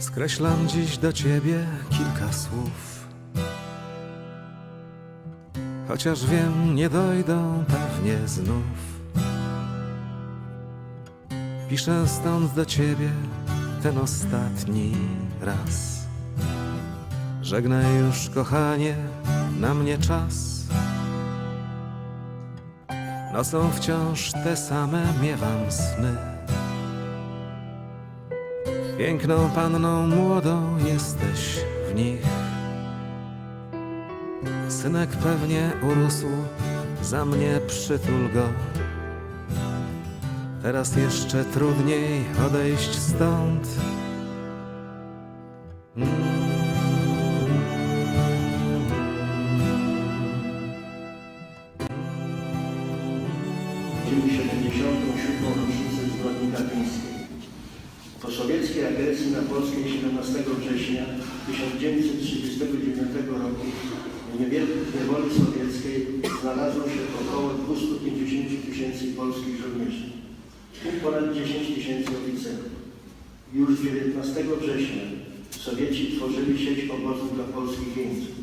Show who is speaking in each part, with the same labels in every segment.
Speaker 1: Skreślam dziś do ciebie kilka słów. Chociaż wiem, nie dojdą pewnie znów. Piszę stąd do ciebie ten ostatni raz. Żegnaj już, kochanie, na mnie czas. Nocą wciąż te same miewam sny. Piękną panną młodą jesteś w nich. Synek pewnie urósł, za mnie przytul go. Teraz jeszcze trudniej odejść stąd.
Speaker 2: 77. rocznicę zbrodni katyńskiej. Sowieckiej agresji na Polskę 17 września 1939 roku w niewielkiej niewoli sowieckiej znalazło się około 250 tysięcy polskich żołnierzy, w tym ponad 10 tysięcy oficerów. Już 19 września Sowieci tworzyli sieć obozów dla polskich jeńców.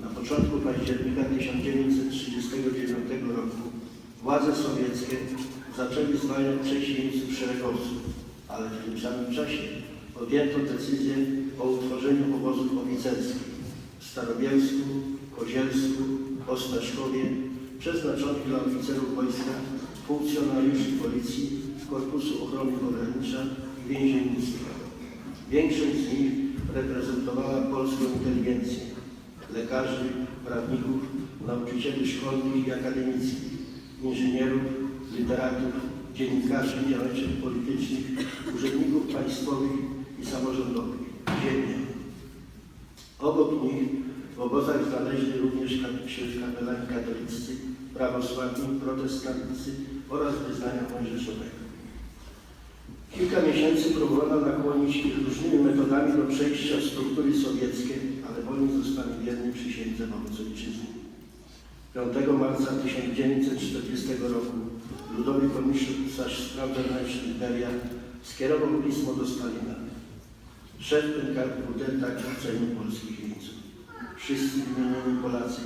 Speaker 2: Na początku października 1939 roku władze sowieckie zaczęły zwalniać prześmieńców szeregowców, ale w tym samym czasie podjęto decyzję o utworzeniu obozów oficerskich w Starobielsku, Kozielsku, Ostaszkowie, przeznaczonych dla oficerów wojska, funkcjonariuszy policji, Korpusu Ochrony Pogranicza i więziennictwa. Większość z nich reprezentowała polską inteligencję, lekarzy, prawników, nauczycieli szkolnych i akademickich, inżynierów, literatów, dziennikarzy, działaczy politycznych, urzędników państwowych i samorządowych, ziemię. Obok nich w obozach znaleźli również wśród kapelani prawosławni, protestantycy oraz wyznania mojżeszowego. Kilka miesięcy próbowano nakłonić ich różnymi metodami do przejścia struktury sowieckie, ale oni zostali wierni przysiędze wobec ojczyzny. 5 marca 1940 roku Ludowy Komisarz Spraw Wewnętrznych Beria skierował pismo do Stalina. Szef NKWD także cenił polskich jeńców. Wszyscy wymienieni Polacy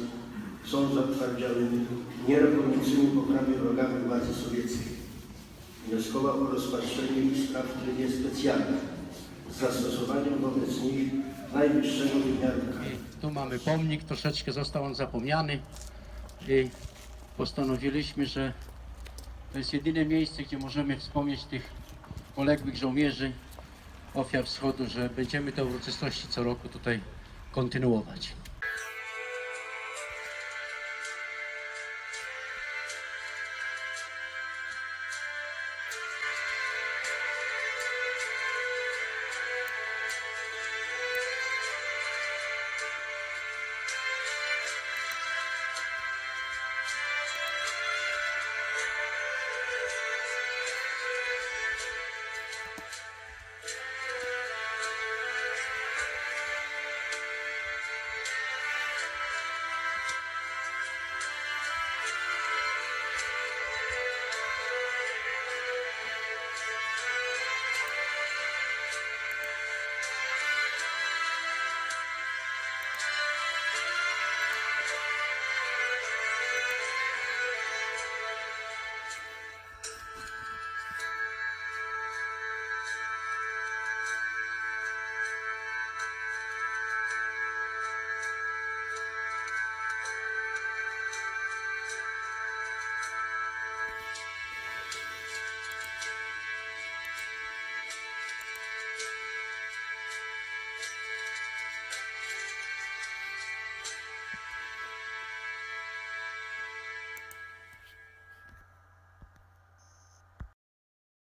Speaker 2: są zatwardziałymi, nierokującymi poprawy wrogami władzy sowieckiej. Wnioskował o rozpatrzenie ich spraw w trybie specjalnym z zastosowaniem wobec nich najwyższego wymiaru.
Speaker 3: Tu mamy pomnik, troszeczkę został on zapomniany i postanowiliśmy, że to jest jedyne miejsce, gdzie możemy wspomnieć tych poległych żołnierzy, ofiar wschodu, że będziemy te uroczystości co roku tutaj kontynuować.